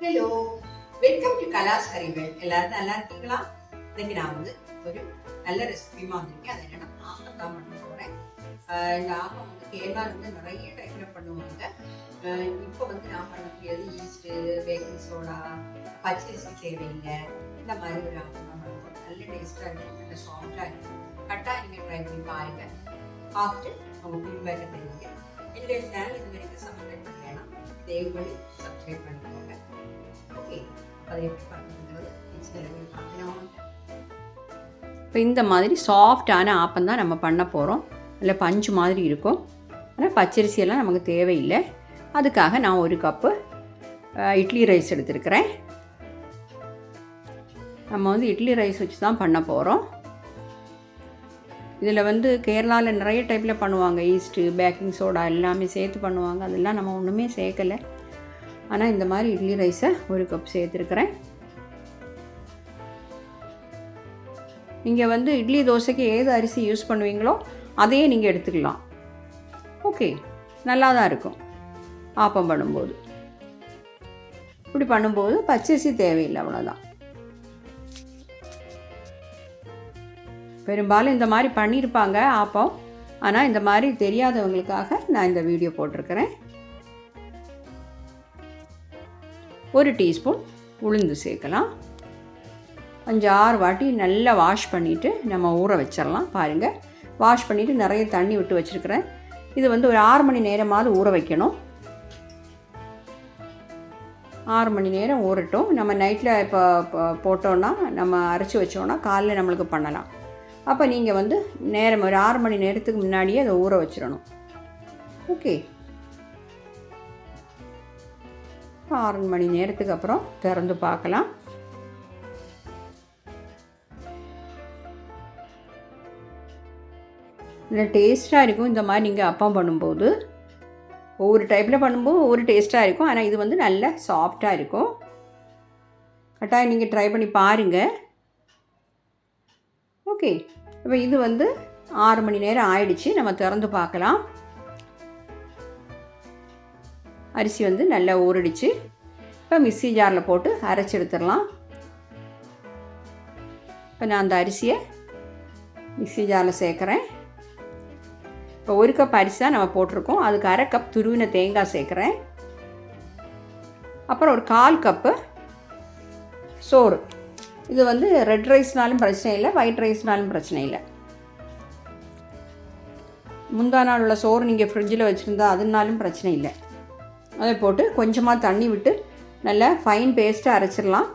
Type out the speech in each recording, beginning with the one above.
Hello welcome to கலாஸ் கறிகள் எல்லாரும் நல்லா இருக்கீங்களா இன்னைக்கு நான் வந்து ஒரு நல்ல ரெசிபியுமா வந்திருக்கேன் அது என்னன்னா ஆப்பம் தான் பண்ண போகிறேன் இந்த ஆப்பம் வந்து கேரளாவில் வந்து நிறைய டைப்பில் பண்ணுவாங்க ஆஹ் இப்போ வந்து நான் பண்ணக்கூடியது ஈஸ்ட்டு பேக்கிங் சோடா பச்சரிசி தேவையில்லை இந்த மாதிரி ஒரு ஆப்பம் தான் பண்ண போகிறோம் நல்ல டேஸ்ட்டாக இருக்கும் நல்ல சாஃப்டாக இருக்கும் கரெக்டாக நீங்கள் ட்ரை பண்ணி பாருங்க பார்த்துட்டு உங்கள் ஃபீட்பேக்கை தெரியுங்க என்னுடைய சேனல் இது வரைக்கும் சப்ஸ்கிரைப் பண்ணலைன்னா சப்ஸ்கிரைப் பண்ணிக்கோங்க ஓகே அதை எப்படி பண்ணுறது? நெக்ஸ்ட் பார்க்கலாம். இப்போ இந்த மாதிரி சாஃப்டான ஆப்பம் தான் நம்ம பண்ண போகிறோம் இல்லை பஞ்சு மாதிரி இருக்கும். ஆனால் பச்சரிசியெல்லாம் நமக்கு தேவையில்லை. அதுக்காக நான் ஒரு கப்பு இட்லி ரைஸ் எடுத்துருக்கிறேன். நம்ம வந்து இட்லி ரைஸ் வச்சு தான் பண்ண போகிறோம் இதில் வந்து கேரளாவில் நிறைய டைப்பில் பண்ணுவாங்க ஈஸ்ட்டு பேக்கிங் சோடா எல்லாமே சேர்த்து பண்ணுவாங்க. அதெல்லாம் நம்ம ஒன்றுமே சேர்க்கலை. ஆனால் இந்த மாதிரி இட்லி ரைஸை ஒரு கப் சேர்த்துருக்குறேன். நீங்கள் வந்து இட்லி தோசைக்கு ஏது அரிசி யூஸ் பண்ணுவீங்களோ அதையே நீங்கள் எடுத்துக்கலாம். ஓகே நல்லா தான் இருக்கும். ஆப்பம் பண்ணும்போது. இப்படி பண்ணும்போது பச்சரிசி தேவையில்லை அவ்வளோதான் பெரும்பாலும் இந்த மாதிரி பண்ணியிருப்பாங்க ஆப்பம். ஆனால் இந்த மாதிரி தெரியாதவங்களுக்காக நான் இந்த வீடியோ போட்டிருக்கிறேன். ஒரு டீஸ்பூன் உளுந்து சேர்க்கலாம். அஞ்சு ஆறு வாட்டி நல்லா வாஷ் பண்ணிவிட்டு நம்ம ஊற வச்சிடலாம். பாருங்கள் வாஷ் பண்ணிவிட்டு நிறைய தண்ணி விட்டு வச்சுருக்கிறேன். இது வந்து ஒரு ஆறு மணி நேரமாவது ஊற வைக்கணும். ஆறு மணி நேரம் ஊறட்டும். நம்ம நைட்டில் இப்போ இப்போ போட்டோன்னா நம்ம அரைச்சி வச்சோன்னா காலைல நம்மளுக்கு பண்ணலாம். அப்போ நீங்கள் வந்து நேரம் ஒரு ஆறு மணி நேரத்துக்கு முன்னாடியே அதை ஊற வச்சிடணும். ஓகே. ஆறு மணி நேரத்துக்கு அப்புறம் திறந்து பார்க்கலாம். நல்லா டேஸ்ட்டாக இருக்கும். இந்த மாதிரி நீங்கள் அப்பம் பண்ணும்போது ஒவ்வொரு டைப்பில் பண்ணும்போது ஒவ்வொரு டேஸ்ட்டாக இருக்கும். ஆனால் இது வந்து நல்ல சாஃப்டாக இருக்கும். கட்டாயம் நீங்கள் ட்ரை பண்ணி பாருங்கள் ஓகே. இப்போ இது வந்து ஆறு மணி நேரம் ஆயிடுச்சு. நம்ம திறந்து பார்க்கலாம். அரிசி வந்து நல்லா ஊறிடுச்சு. இப்போ மிக்சி ஜாரில் போட்டு அரைச்சி எடுத்துடலாம். இப்போ நான் அந்த அரிசியை மிக்சி ஜாரில் சேர்க்குறேன். இப்போ ஒரு கப் அரிசி தான் நம்ம போட்டிருக்கோம். அதுக்கு அரை கப் துருவின தேங்காய் சேர்க்குறேன். அப்புறம் ஒரு கால் கப்பு சோறு. இது வந்து ரெட் ரைஸ்னாலும் பிரச்சனை இல்லை ஒயிட் ரைஸ்னாலும் பிரச்சனை இல்லை. முந்தா நாள் உள்ள சோறு நீங்கள் ஃப்ரிட்ஜில் வச்சுருந்தா அதுனாலும் பிரச்சனை இல்லை. அதை போட்டு கொஞ்சமாக தண்ணி விட்டு நல்லா ஃபைன் பேஸ்ட்டாக அரைச்சிடலாம்.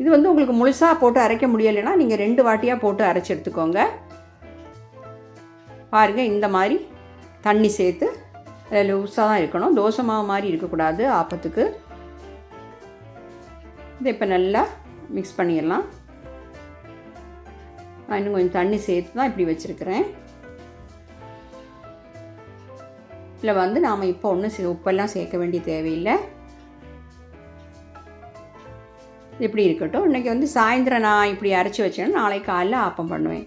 இது வந்து உங்களுக்கு முழுசாக போட்டு அரைக்க முடியலைன்னா நீங்கள் ரெண்டு வாட்டியாக போட்டு அரைச்சி எடுத்துக்கோங்க. பாருங்கள் இந்த மாதிரி தண்ணி சேர்த்து லூஸாக தான் இருக்கணும். தோசை மாவு மாதிரி இருக்கக்கூடாது ஆப்பத்துக்கு. இதை இப்போ நல்லா மிக்ஸ் பண்ணிடலாம். நான் இன்னும் கொஞ்சம் தண்ணி சேர்த்து தான் இப்படி வச்சுருக்கிறேன். இதில் வந்து நாம் இப்போ ஒன்றும் உப்பெல்லாம் சேர்க்க வேண்டிய தேவையில்லை. இப்படி இருக்கட்டும். இன்றைக்கி வந்து சாயந்தரம் நான் இப்படி அரைச்சி வச்சேன்னா நாளைக்கு காலைல ஆப்பம் பண்ணுவேன்.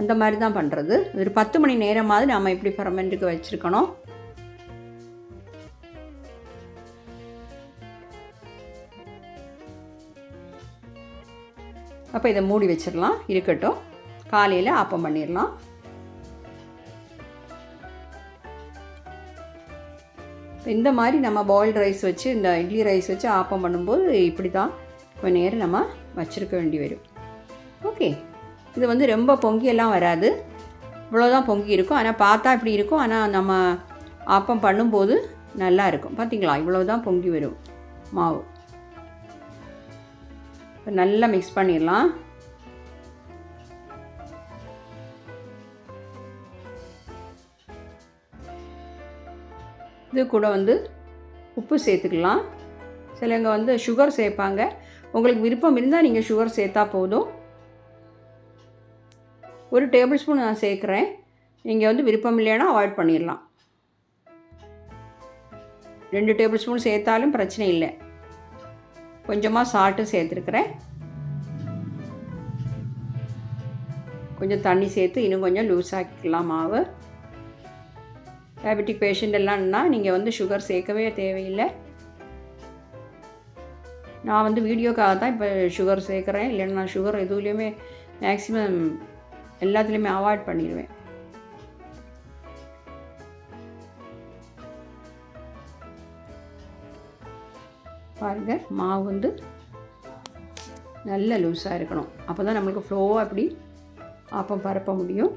அந்த மாதிரி தான் பண்ணுறது ஒரு பத்து மணி நேரமாவது நாம் இப்படி ஃபெர்மெண்ட்டுக்கு வச்சுருக்கணும். அப்போ இதை மூடி வச்சிடலாம். இருக்கட்டும். காலையில் ஆப்பம் பண்ணிடலாம். இந்த மாதிரி நம்ம பாயில்டு ரைஸ் வச்சு இந்த இட்லி ரைஸ் வச்சு ஆப்பம் பண்ணும்போது இப்படி தான் கொஞ்சம் நேரம் நம்ம வச்சுருக்க வேண்டி வரும். ஓகே இது வந்து ரொம்ப பொங்கியெல்லாம் வராது. இவ்வளோதான் பொங்கி இருக்கும். ஆனால் பார்த்தா இப்படி இருக்கும். ஆனால் நம்ம ஆப்பம் பண்ணும்போது நல்லா இருக்கும். பார்த்தீங்களா இவ்வளோ தான் பொங்கி வரும். மாவு. இப்போ நல்லா மிக்ஸ் பண்ணிடலாம். இது கூட வந்து உப்பு சேர்த்துக்கலாம். சிலவங்க வந்து சுகர் சேர்ப்பாங்க. உங்களுக்கு விருப்பம் இருந்தால் நீங்கள் சுகர் சேர்த்தா போதும். ஒரு டேபிள் ஸ்பூன் நான் சேர்க்குறேன். நீங்கள் வந்து விருப்பம் இல்லைன்னா அவாய்ட் பண்ணிடலாம். ரெண்டு டேபிள் ஸ்பூன் சேர்த்தாலும் பிரச்சனை இல்லை. கொஞ்சமாக சால்ட்டு சேர்த்துருக்குறேன். கொஞ்சம் தண்ணி சேர்த்து இன்னும் கொஞ்சம் லூஸ் ஆக்கிக்கலாம் மாவு டயபெட்டிக் பேஷண்ட் எல்லாம்னா நீங்கள் வந்து சுகர் சேர்க்கவே தேவையில்லை. நான் வந்து வீடியோக்காக தான் இப்போ சுகர் சேர்க்குறேன். இல்லைன்னா நான் சுகர் எதுவுலேயுமே மேக்ஸிமம் எல்லாத்துலேயுமே அவாய்ட் பண்ணிடுவேன். பாருங்கள் மாவு வந்து நல்ல லூஸாக இருக்கணும். அப்போ தான் நம்மளுக்கு ஃப்ளோவாக அப்படி ஆப்பம் பரப்ப முடியும்.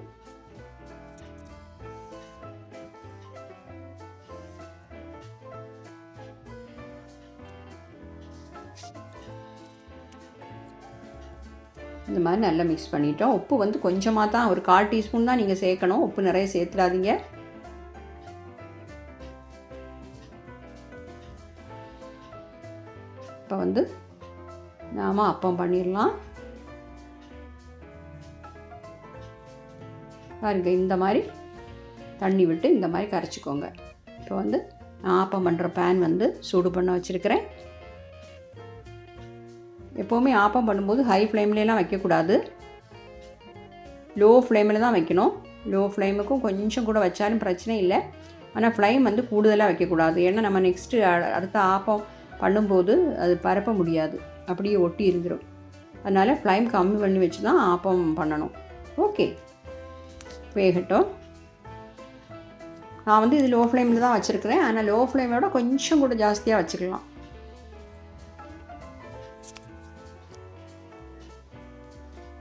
இந்த மாதிரி நல்லா மிக்ஸ் பண்ணிட்டோம். உப்பு வந்து கொஞ்சமாக தான் ஒரு கால் டீஸ்பூன் தான் நீங்கள் சேர்க்கணும். உப்பு நிறைய சேர்த்துடாதீங்க. இப்போ வந்து நாம் அப்பம் பண்ணிடலாம். பாருங்க இந்த மாதிரி தண்ணி விட்டு இந்த மாதிரி கரைச்சிக்கோங்க. இப்போ வந்து நான் ஆப்பம் பண்ணுற பேன் வந்து சூடு பண்ண வச்சுருக்கிறேன். எப்போவுமே ஆப்பம் பண்ணும்போது ஹை ஃப்ளேம்லலாம் வைக்கக்கூடாது. லோ ஃப்ளேமில் தான் வைக்கணும். லோ ஃப்ளேமுக்கும் கொஞ்சம் கூட வச்சாலும் பிரச்சனை இல்லை. ஆனால் ஃப்ளேம் வந்து கூடுதலாக வைக்கக்கூடாது. ஏன்னா நம்ம நெக்ஸ்ட்டு அடுத்த ஆப்பம் பண்ணும்போது அது பரப்ப முடியாது. அப்படியே ஒட்டி இருந்துடும் அதனால் ஃப்ளைம் கம்மி பண்ணி வச்சு தான் ஆப்பம் பண்ணணும். ஓகே வேகட்டும். நான் வந்து இது லோ ஃப்ளேமில் தான் வச்சுருக்கிறேன். ஆனால் லோ ஃப்ளேமோட கொஞ்சம் கூட ஜாஸ்தியாக வச்சுக்கலாம்.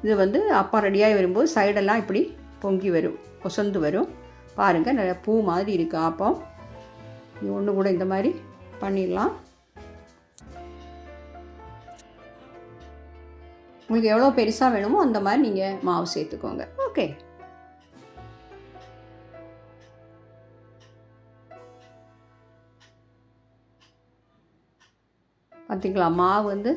இது வந்து அப்பா ரெடியாகி வரும்போது சைடெல்லாம் இப்படி பொங்கி வரும். கொசந்து வரும். பாருங்கள் நிறைய பூ மாதிரி இருக்குது ஆப்பம். இது ஒன்று கூட இந்த மாதிரி பண்ணிடலாம். உங்களுக்கு எவ்வளோ பெருசாக வேணுமோ அந்த மாதிரி நீங்கள் மாவு சேர்த்துக்கோங்க. ஓகே. பார்த்திங்களா மாவு வந்து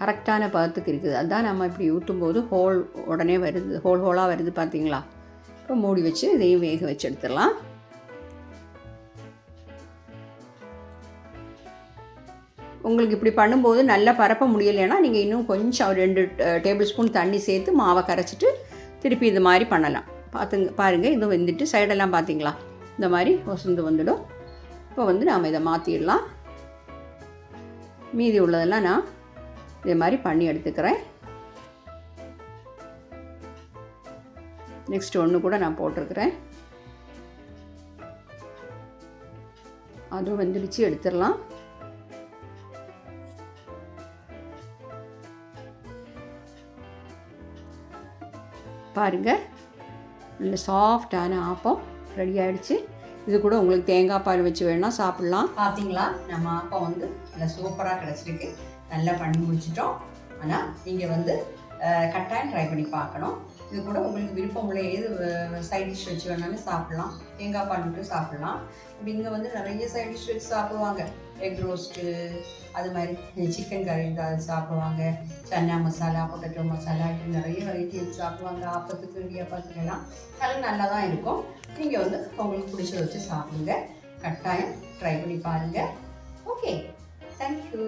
கரெக்டான பதத்துக்கு இருக்குது. அதான் நம்ம இப்படி ஊற்றும்போது ஹோல் உடனே வருது ஹோல் ஹோலாக வருது பார்த்தீங்களா இப்போ மூடி வச்சு இதையும் வேக வச்சு எடுத்துடலாம். உங்களுக்கு இப்படி பண்ணும்போது நல்லா பரப்ப முடியலைன்னா நீங்கள் இன்னும் கொஞ்சம் ஒரு ரெண்டு டேபிள் ஸ்பூன் தண்ணி சேர்த்து மாவை கரைச்சிட்டு திருப்பி இது மாதிரி பண்ணலாம். பார்த்துங்க பாருங்கள் இதுவும் வெந்துட்டு சைடெல்லாம் பார்த்தீங்களா? இந்த மாதிரி ஒசந்து வந்துடும். இப்போ வந்து நாம் இதை மாற்றிடலாம் மீதி உள்ளதெல்லாம் நான் இதே மாதிரி பண்ணி எடுத்துக்கிறேன். நெக்ஸ்ட் ஒன்று கூட நான் போட்டிருக்கிறேன். அதுவும் வெந்துடுச்சு எடுத்துடலாம். பாருங்கள் நல்ல சாஃப்டான ஆப்பம் ரெடி ஆகிடுச்சு இது கூட உங்களுக்கு தேங்காய் பால் வச்சு வேணால் சாப்பிட்லாம். பார்த்தீங்களா நம்ம ஆப்பம் வந்து நல்லா சூப்பராக கிடச்சிருக்கு. நல்லா பண்ணி முடிச்சிட்டோம். ஆனால் நீங்கள் வந்து கட்டாயம் ட்ரை பண்ணி பார்க்கணும். இது கூட உங்களுக்கு விருப்பம் உள்ள எது சைட் டிஷ் வச்சு வேணாலும் சாப்பிட்லாம். தேங்காய் பால் மட்டும் சாப்பிட்லாம். இப்போ இங்கே வந்து நிறைய சைட் டிஷ் வச்சு சாப்பிடுவாங்க. எக் ரோஸ்ட்டு அது மாதிரி சிக்கன் கறி இருந்தால் சாப்பிடுவாங்க. சன்னா மசாலா பொட்டட்டோ மசாலா இப்படி நிறைய வெரைட்டி சாப்பிடுவாங்க. ஆப்பத்துக்கு வேண்டிய எல்லாம் அதெல்லாம் நல்லா தான் இருக்கும். நீங்கள் வந்து உங்களுக்கு பிடிச்சத வச்சு சாப்பிடுங்க. கட்டாயம் ட்ரை பண்ணி பாருங்கள் ஓகே தேங்க்யூ